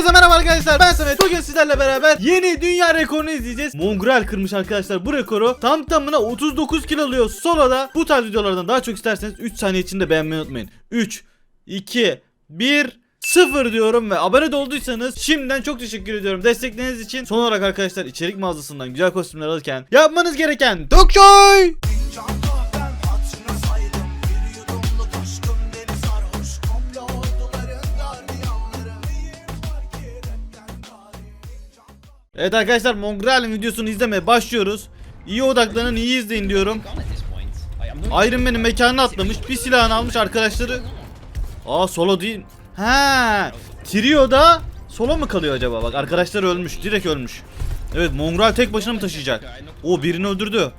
Herkese merhaba arkadaşlar ben Samet. Bugün sizlerle beraber yeni dünya rekorunu izleyeceğiz. Mongrel kırmış arkadaşlar bu rekoru. Tam tamına 39 kilo alıyor. Solo'da Bu tarz videolardan daha çok isterseniz 3 saniye içinde beğenmeyi unutmayın. 3 2 1 0 diyorum ve abone olduysanız şimdiden çok teşekkür ediyorum destekleriniz için. Son olarak arkadaşlar içerik mağazasından güzel kostümler alırken yapmanız gereken Dokçoy! Evet arkadaşlar Mongrel'in videosunu izlemeye başlıyoruz. İyi odaklanın iyi izleyin diyorum. Iron Man'in mekanına atlamış. Bir silahını almış arkadaşları. Aa solo değil. Ha, Trio'da solo mu kalıyor acaba? Bak arkadaşlar ölmüş. Direkt ölmüş. Evet Mongrel tek başına mı taşıyacak? O birini öldürdü.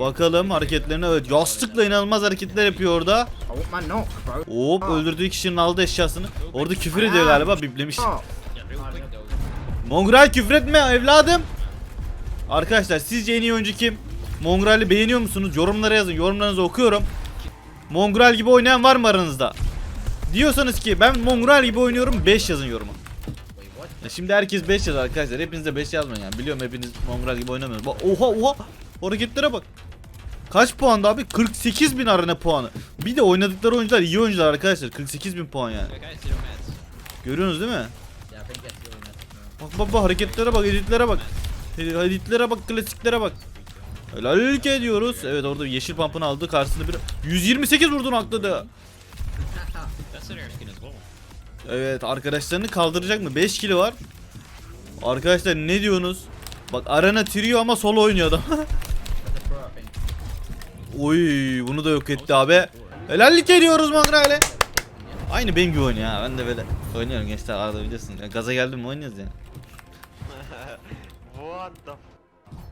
Bakalım hareketlerine. Evet yastıkla inanılmaz hareketler yapıyor orada. Hop öldürdüğü kişinin aldığı eşyasını. Orada küfür ediyor galiba biplemiş. Mongrel küfretme evladım. Arkadaşlar sizce en iyi oyuncu kim? Mongrel'i beğeniyor musunuz? Yorumlara yazın. Yorumlarınızı okuyorum. Mongrel gibi oynayan var mı aranızda? Diyorsanız ki ben Mongrel gibi oynuyorum 5 yazın yoruma. Şimdi herkes 5 yazar arkadaşlar. Hepiniz de 5 yazmayın yani. Biliyorum hepiniz Mongrel gibi oynamıyorsunuz. Oha oha. Hareketlere bak. Kaç puanda abi? 48 bin arena puanı. Bir de oynadıkları oyuncular iyi oyuncular arkadaşlar. 48 bin puan yani. Görüyorsunuz değil mi? Bak hareketlere bak, editlere bak. Editlere bak, klasiklere bak. Helal ki ediyoruz. Evet orada yeşil pampını aldı. Karşısında bir 128 vurdun well. Evet arkadaşlarını kaldıracak mı? 5 kilo var. Arkadaşlar ne diyorsunuz? Bak arena trio ama solo oynuyor adam. Oy bunu da yok etti abi. Helallik ediyoruz Magrale. Aynı benim gibi oynuyor ha. Ben de böyle oynuyorum gençler arada biliyorsunuz. Yani gaza geldim mi oynuyoruz yani. What the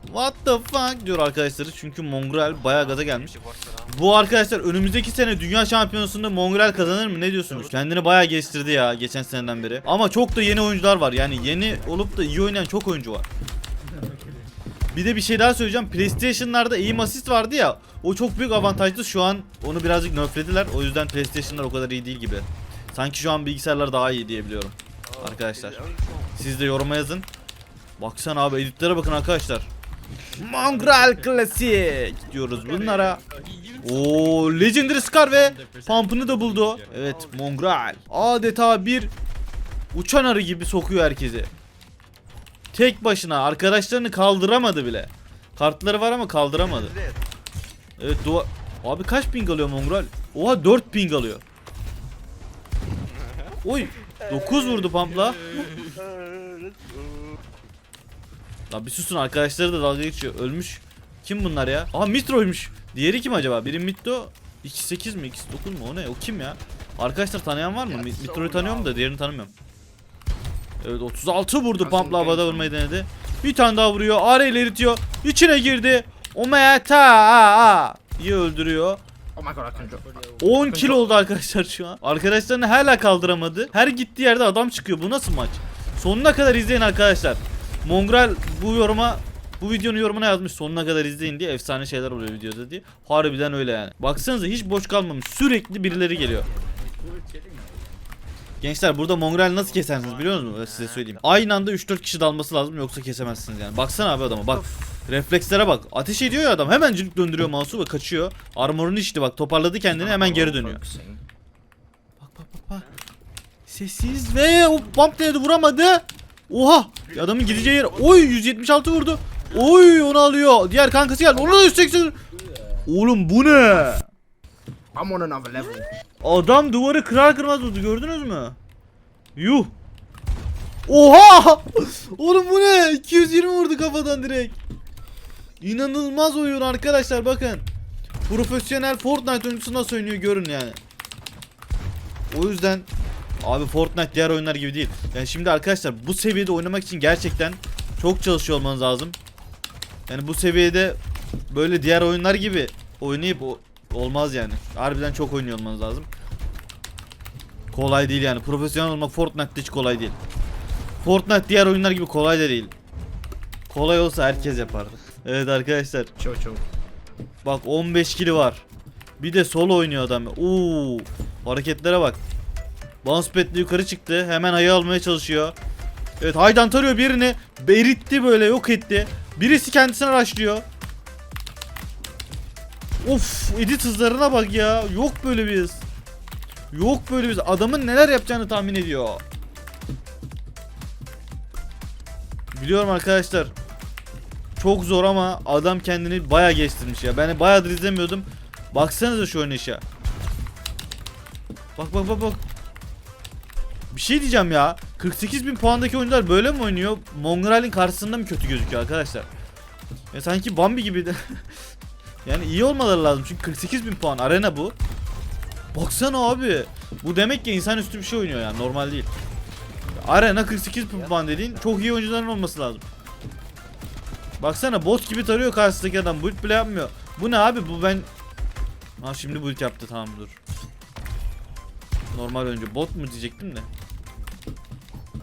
What the fuck diyor arkadaşları çünkü Mongrel bayağı gaza gelmiş. Bu arkadaşlar önümüzdeki sene dünya şampiyonasında Mongrel kazanır mı ne diyorsunuz? Kendini bayağı geliştirdi ya geçen seneden beri. Ama çok da yeni oyuncular var yani yeni olup da iyi oynayan çok oyuncu var. Bir de bir şey daha söyleyeceğim. PlayStation'larda aim assist vardı ya. O çok büyük avantajlı. Şu an onu birazcık nerflediler. O yüzden PlayStation'lar o kadar iyi değil gibi. Sanki şu an bilgisayarlar daha iyi diyebiliyorum. Arkadaşlar. Siz de yoruma yazın. Baksana abi editlere bakın arkadaşlar. Mongrel klasik diyoruz bunlara. Oo Legendary Scar ve pump'ını da buldu. Evet Mongrel. Adeta bir uçan arı gibi sokuyor herkesi. Tek başına arkadaşlarını kaldıramadı bile. Kartları var ama kaldıramadı. Evet dua... Abi kaç ping alıyor Mongrel? Oha 4 ping alıyor. Oy 9 vurdu pump'la. Lan bir susun arkadaşları da dalga geçiyor. Ölmüş. Kim bunlar ya? Aha Mitro'ymuş. Diğeri kim acaba? Biri Mitro. 2.8 mi? 2.9 mu? O ne? O kim ya? Arkadaşlar tanıyan var mı? Mi- Mitro'yu tanıyorum da diğerini tanımıyorum. Evet 36 vurdu pumpla havada vurmayı denedi. Bir tane daha vuruyor. Arayla eritiyor. İçine girdi. Ometa. İyi öldürüyor. Oh my god, I can drop. 10 kilo oldu arkadaşlar şu an. Arkadaşlarını hala kaldıramadı. Her gittiği yerde adam çıkıyor. Bu nasıl maç? Sonuna kadar izleyin arkadaşlar. Mongrel bu yoruma bu videonun yorumuna yazmış sonuna kadar izleyin diye efsane şeyler oluyor videoda diye. Harbiden öyle yani. Baksanıza hiç boş kalmamış. Sürekli birileri geliyor. Gençler burada Mongrel nasıl kesersiniz biliyor musunuz? Size söyleyeyim. Aynı anda 3-4 kişi dalması lazım yoksa kesemezsiniz yani. Baksana abi adama bak. Reflekslere bak. Ateş ediyor ya adam. Hemencilik döndürüyor mouse'u ve kaçıyor. Armorunu içti bak. Toparladı kendini hemen geri dönüyor. Bak bak bak bak. Sessiz ve o bump denedi vuramadı. Oha! Adamın gideceği yer. Oy 176 vurdu. Oy onu alıyor. Diğer kankası geldi. Onu da 180. Oğlum bu ne? I'm on another level. Adam duvarı kırar kırmaz vurdu gördünüz mü? Yuh. Oha! Oğlum bu ne? 220 vurdu kafadan direkt. İnanılmaz oyun arkadaşlar bakın. Profesyonel Fortnite oyuncusu nasıl oynuyor görün yani. O yüzden abi Fortnite diğer oyunlar gibi değil. Yani şimdi arkadaşlar bu seviyede oynamak için gerçekten çok çalışıyor olmanız lazım. Yani bu seviyede böyle diğer oyunlar gibi oynayıp olmaz yani. Harbiden çok oynuyor olmanız lazım. Kolay değil yani. Profesyonel olmak Fortnite'de hiç kolay değil. Fortnite diğer oyunlar gibi kolay da değil. Kolay olsa herkes yapardı. Evet arkadaşlar. Chill, chill. Bak 15 kili var. Bir de solo oynuyor adam. Oo, hareketlere bak. Bounce pad'le yukarı çıktı. Hemen ayı almaya çalışıyor. Evet Haydan tarıyor birini. Eritti böyle yok etti. Birisi kendisine araştırıyor. Of edit hızlarına bak ya. Yok böyle bir hız. Yok böyle bir hız. Adamın neler yapacağını tahmin ediyor. Biliyorum arkadaşlar. Çok zor ama adam kendini bayağı geliştirmiş ya. Ben bayağıdır izlemiyordum. Baksanıza şu oynayışa. Bak bak bak bak. Bir şey diyeceğim ya. 48 bin puandaki oyuncular böyle mi oynuyor? Mongrel'in karşısında mı kötü gözüküyor arkadaşlar? Ya sanki Bambi gibi de. yani iyi olmaları lazım çünkü 48 bin puan arena bu. Baksana abi. Bu demek ki insanüstü bir şey oynuyor yani normal değil. Arena 48 bin puan dediğin çok iyi oyuncuların olması lazım. Baksana bot gibi tarıyor karşısındaki adam. Build bile yapmıyor. Bu ne abi? Bu ben... Ha şimdi build yaptı tamam dur. Normal önce bot mu diyecektim de.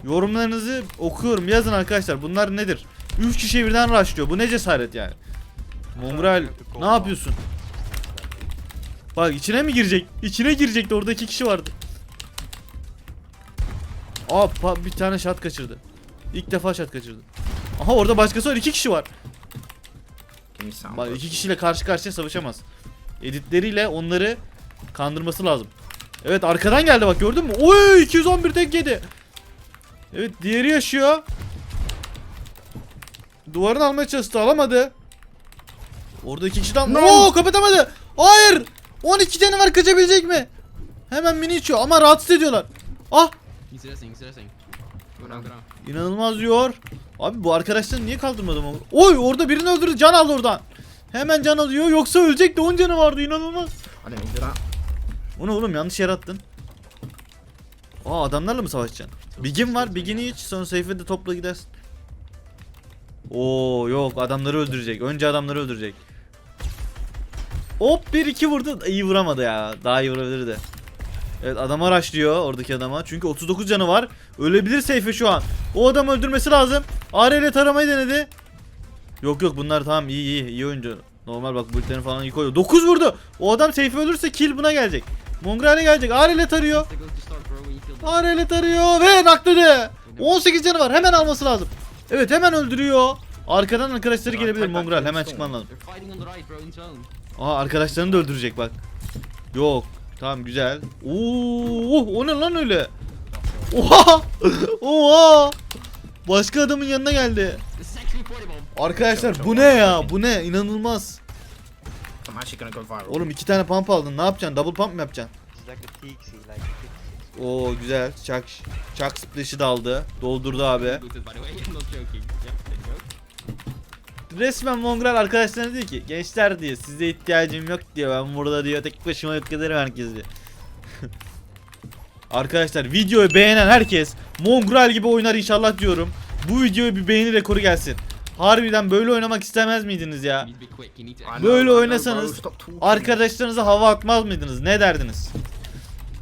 Yorumlarınızı okuyorum. Yazın arkadaşlar. Bunlar nedir? 3 kişi birden rushlıyor. Bu ne cesaret yani? Mongrel ne yapıyorsun? Bak içine mi girecek? İçine girecekti. Orada iki kişi vardı. Aa bir tane shot kaçırdı. İlk defa shot kaçırdı. Aha orada başkası var. iki kişi var. Bak iki kişiyle karşı karşıya savaşamaz. Editleriyle onları kandırması lazım. Evet arkadan geldi bak gördün mü? Oy 211 tek yedi. Evet diğeri yaşıyor. Duvarını almaya çalıştı alamadı. Orada iki kişiden... No. Oo kapatamadı. Hayır. 12 canı var kaçabilecek mi? Hemen mini içiyor ama rahatsız ediyorlar. Ah. İnanılmaz diyor. Abi bu arkadaşlar niye kaldırmadım onu? Oy orada birini öldürdü can aldı oradan. Hemen can alıyor yoksa ölecek de 10 canı vardı inanılmaz. I didn't mean to do that. O ne oğlum yanlış yere attın. Aa adamlarla mı savaşacaksın? Bigin var Bigin'i iç sonra Seyfe de topla gidersin. Oo yok adamları öldürecek. Önce adamları öldürecek. Hop 1-2 vurdu. İyi vuramadı ya. Daha iyi vurabilirdi. Evet adama araştırıyor oradaki adama. Çünkü 39 canı var. Ölebilir Seyfe şu an. O adamı öldürmesi lazım. AR ile taramayı denedi. Yok yok bunlar tamam iyi iyi iyi oyuncu. Normal bak bulletlerini falan iyi koyuyor. 9 vurdu. O adam Seyfe ölürse kill buna gelecek. Mongrel'e gelecek. AR tarıyor. They go to start, bro, when you feel the- AR ile tarıyor ve nakladı. 18 canı var. Hemen alması lazım. Evet hemen öldürüyor. Arkadan arkadaşları gelebilir Mongrel. Hemen çıkman lazım. Aa arkadaşlarını da öldürecek bak. Yok. Tamam güzel. Oo, o ne lan öyle? Oha! Oha! Başka adamın yanına geldi. Arkadaşlar bu ne ya? Bu ne? İnanılmaz. Oğlum iki tane pump aldın. Ne yapacaksın? Double pump mı yapacaksın? Oo güzel. Chuck Chuck splash'ı da aldı. Doldurdu abi. Resmen Mongrel arkadaşlarına diyor ki gençler diyor size ihtiyacım yok diyor ben burada diyor tek başıma yok ederim herkes diyor. Arkadaşlar videoyu beğenen herkes Mongrel gibi oynar inşallah diyorum. Bu videoya bir beğeni rekoru gelsin. Harbiden böyle oynamak istemez miydiniz ya? Böyle oynasanız. Arkadaşlarınıza hava atmaz mıydınız? Ne derdiniz?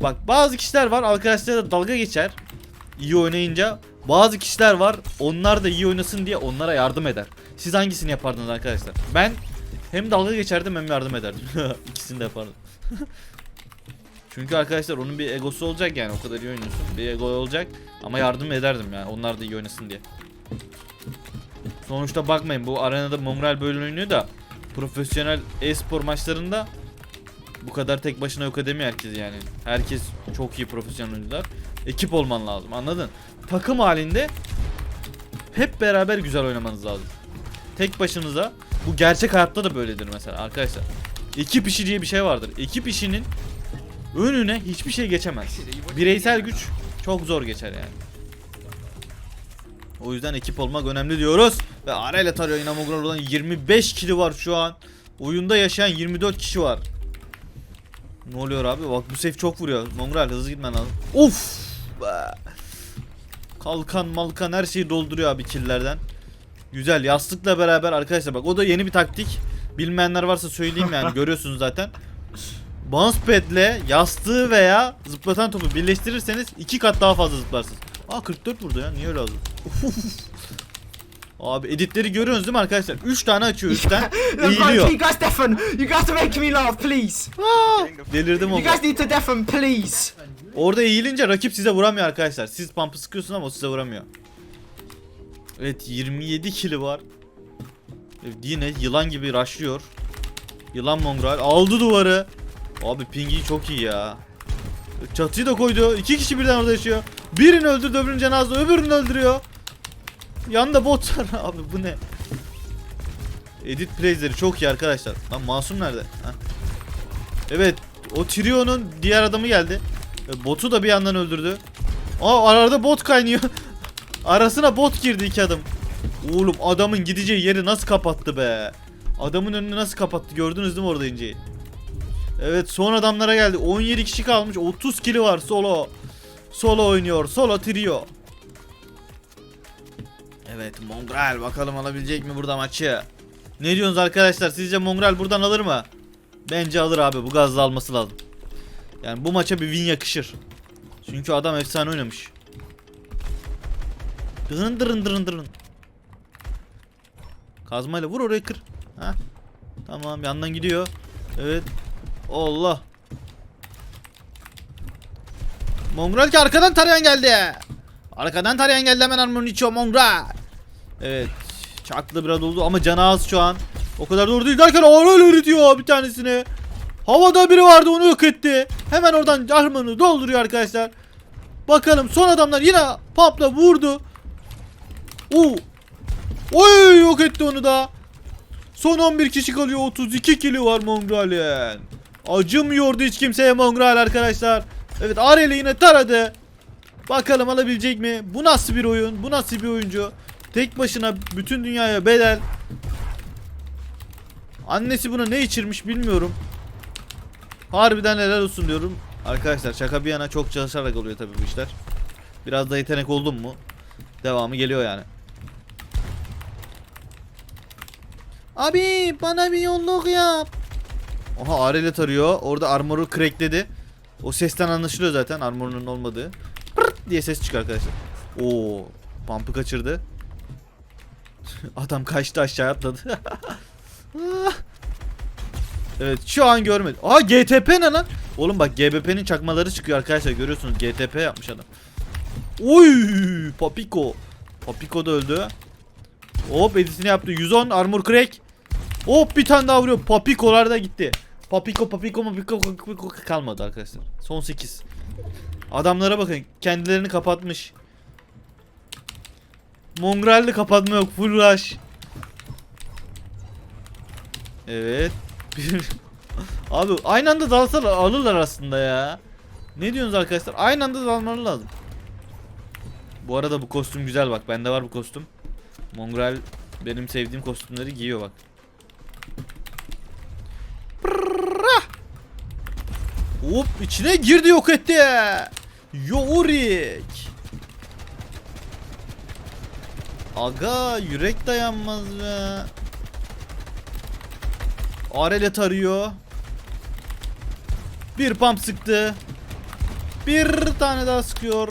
Bak bazı kişiler var arkadaşlarla dalga geçer. iyi oynayınca. Bazı kişiler var onlar da iyi oynasın diye onlara yardım eder. Siz hangisini yapardınız arkadaşlar? Ben hem dalga geçerdim hem yardım ederdim. İkisini de yapardım. Çünkü arkadaşlar onun bir egosu olacak yani o kadar iyi oynuyorsun. Bir ego olacak ama yardım ederdim yani onlar da iyi oynasın diye. Sonuçta bakmayın bu arenada Mongrel böyle oynuyor da profesyonel e-spor maçlarında bu kadar tek başına yok edemiyor herkes yani. Herkes çok iyi profesyonel oyuncular. Ekip olman lazım anladın? Takım halinde hep beraber güzel oynamanız lazım. Tek başınıza bu gerçek hayatta da böyledir mesela arkadaşlar. Ekip işi diye bir şey vardır. Ekip işinin önüne hiçbir şey geçemez. Bireysel güç çok zor geçer yani. O yüzden ekip olmak önemli diyoruz. Ve ara ile tarıyor Inamogura'dan 25 kili var şu an. Oyunda yaşayan 24 kişi var. Ne oluyor abi? Bak bu safe çok vuruyor. Mongrel hızlı gitmen lazım. Of! Be. Kalkan malkan her şeyi dolduruyor abi killerden. Güzel yastıkla beraber arkadaşlar bak o da yeni bir taktik. Bilmeyenler varsa söyleyeyim yani görüyorsunuz zaten. Bounce pad'le yastığı veya zıplatan topu birleştirirseniz iki kat daha fazla zıplarsınız. Aa 44 vurdu ya niye öyle oldu? Abi editleri görüyorsunuz değil mi arkadaşlar? 3 tane açıyor üstten eğiliyor. you guys deafen. You guys making me laugh, please. Aa, delirdim You guys need to deafen, please. Orada eğilince rakip size vuramıyor arkadaşlar. Siz pump'ı sıkıyorsunuz ama o size vuramıyor. Evet 27 kili var. Evet, yine yılan gibi rushlıyor. Yılan mongrel aldı duvarı. Abi pingi çok iyi ya. Çatıyı da koydu. İki kişi birden orada yaşıyor. Birini öldürdü öbürünün cenazede öbürünü öldürüyor. Yanında bot var abi bu ne? Edit plays'leri çok iyi arkadaşlar. Lan Masum nerede? Ha. Evet o Trio'nun diğer adamı geldi. E, Botu da bir yandan öldürdü. Aa arada bot kaynıyor. Arasına bot girdi iki adım. Oğlum adamın gideceği yeri nasıl kapattı be? Adamın önünü nasıl kapattı gördünüz değil mi orada inceyi? Evet son adamlara geldi. 17 kişi kalmış. 30 kili var solo. Solo oynuyor. Solo trio. Evet Mongrel bakalım alabilecek mi burada maçı? Ne diyorsunuz arkadaşlar? Sizce Mongrel buradan alır mı? Bence alır abi. Bu gazla alması lazım. Yani bu maça bir win yakışır. Çünkü adam efsane oynamış. Dırın dırın dırın dırın. Kazmayla vur oraya kır. Ha. Tamam yandan gidiyor. Evet. Allah. Mongrel ki arkadan tarayan geldi. Arkadan tarayan geldi hemen armorunu içiyor Mongrel. Evet. Çaklı biraz oldu ama canı az şu an. O kadar doğru değil derken öyle diyor bir tanesini. Havada biri vardı onu yok etti. Hemen oradan armorunu dolduruyor arkadaşlar. Bakalım son adamlar yine pumpla vurdu. Oo. Oy yok etti onu da. Son 11 kişi kalıyor. 32 kili var Mongrel'in. Acımıyordu hiç kimseye Mongrel arkadaşlar. Evet Arel'i yine taradı. Bakalım alabilecek mi? Bu nasıl bir oyun? Bu nasıl bir oyuncu? Tek başına bütün dünyaya bedel. Annesi buna ne içirmiş bilmiyorum. Harbiden helal olsun diyorum. Arkadaşlar şaka bir yana çok çalışarak oluyor tabii bu işler. Biraz da yetenek oldum mu? Devamı geliyor yani. Abi bana bir yolluk yap. Oha Arel'e tarıyor. Orada armoru crackledi. O sesten anlaşılıyor zaten armorunun olmadığı. Pırt diye ses çıkıyor arkadaşlar. Oo, pump'ı kaçırdı. Adam kaçtı aşağı atladı. Evet şu an görmedim. Aa GTP ne lan? Oğlum bak GBP'nin çakmaları çıkıyor arkadaşlar görüyorsunuz. GTP yapmış adam. Oy Papiko. Papiko da öldü. Hop edisini yaptı. 110 armor crack. Hop bir tane daha vuruyor. Papikolar da gitti. Papiko papiko papiko papiko kalmadı arkadaşlar. Son 8. Adamlara bakın. Kendilerini kapatmış. Mongrel'de kapatma yok. Full rush. Evet. Abi aynı anda dalsalar alırlar aslında ya. Ne diyorsunuz arkadaşlar? Aynı anda dalmaları lazım. Bu arada bu kostüm güzel bak. Bende var bu kostüm. Mongrel benim sevdiğim kostümleri giyiyor bak. Hop içine girdi yok etti. Yorik. Aga yürek dayanmaz be. Arele tarıyor. Bir pump sıktı. Bir tane daha sıkıyor.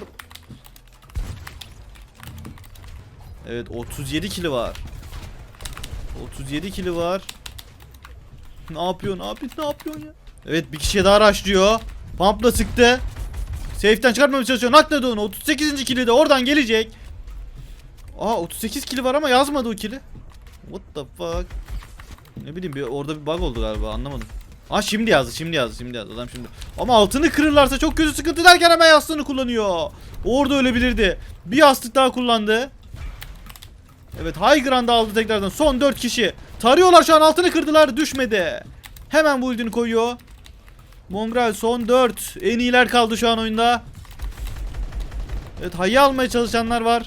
Evet 37 kili var. 37 kili var. Ne yapıyor ne yapıyor ne yapıyor ya? Evet bir kişiye daha rushlıyor. Pump'la sıktı. Safe'den çıkartmamaya çalışıyor. Nakladı onu. 38. kili de oradan gelecek. Aa 38 kili var ama yazmadı o kili. What the fuck? Ne bileyim bir orada bir bug oldu galiba anlamadım. Aa şimdi yazdı şimdi yazdı şimdi yazdı adam şimdi. Ama altını kırırlarsa çok kötü sıkıntı derken hemen yastığını kullanıyor. Orada ölebilirdi. Bir yastık daha kullandı. Evet High Ground aldı tekrardan. Son 4 kişi. Tarıyorlar şu an altını kırdılar düşmedi. Hemen bu build'ini koyuyor. Mongrel son 4. En iyiler kaldı şu an oyunda. Evet Hay'ı almaya çalışanlar var.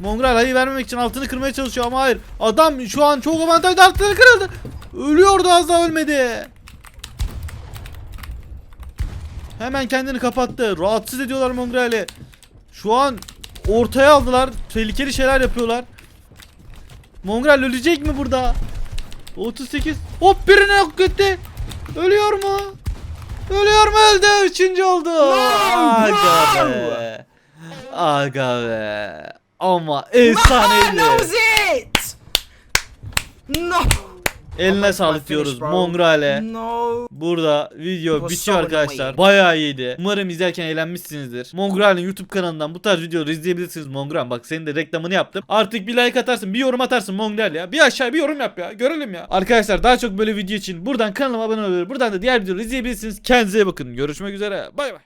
Mongrel Hay'ı vermemek için altını kırmaya çalışıyor ama hayır. Adam şu an çok avantajlı altını kırıldı. Ölüyordu az daha ölmedi. Hemen kendini kapattı. Rahatsız ediyorlar Mongrel'i. Şu an ortaya aldılar. Tehlikeli şeyler yapıyorlar. Mongrel ölecek mi burada? 38. Hop birine yok gitti. Ölüyor mu? Ölüyor mu öldü? Üçüncü oldu. Aga be. Aga be. Ama efsaneydi. That was it! No! Eline sağlık diyoruz. Mongrel'e. No. Burada video bitiyor arkadaşlar. Bayağı iyiydi. Umarım izlerken eğlenmişsinizdir. Mongrel'in YouTube kanalından bu tarz videoları izleyebilirsiniz Mongrel. Bak senin de reklamını yaptım. Artık bir like atarsın, bir yorum atarsın Mongrel ya. Bir aşağı bir yorum yap ya. Görelim ya. Arkadaşlar daha çok böyle video için buradan kanalıma abone olabilir. Buradan da diğer videoları izleyebilirsiniz. Kendinize iyi bakın. Görüşmek üzere. Bay bay.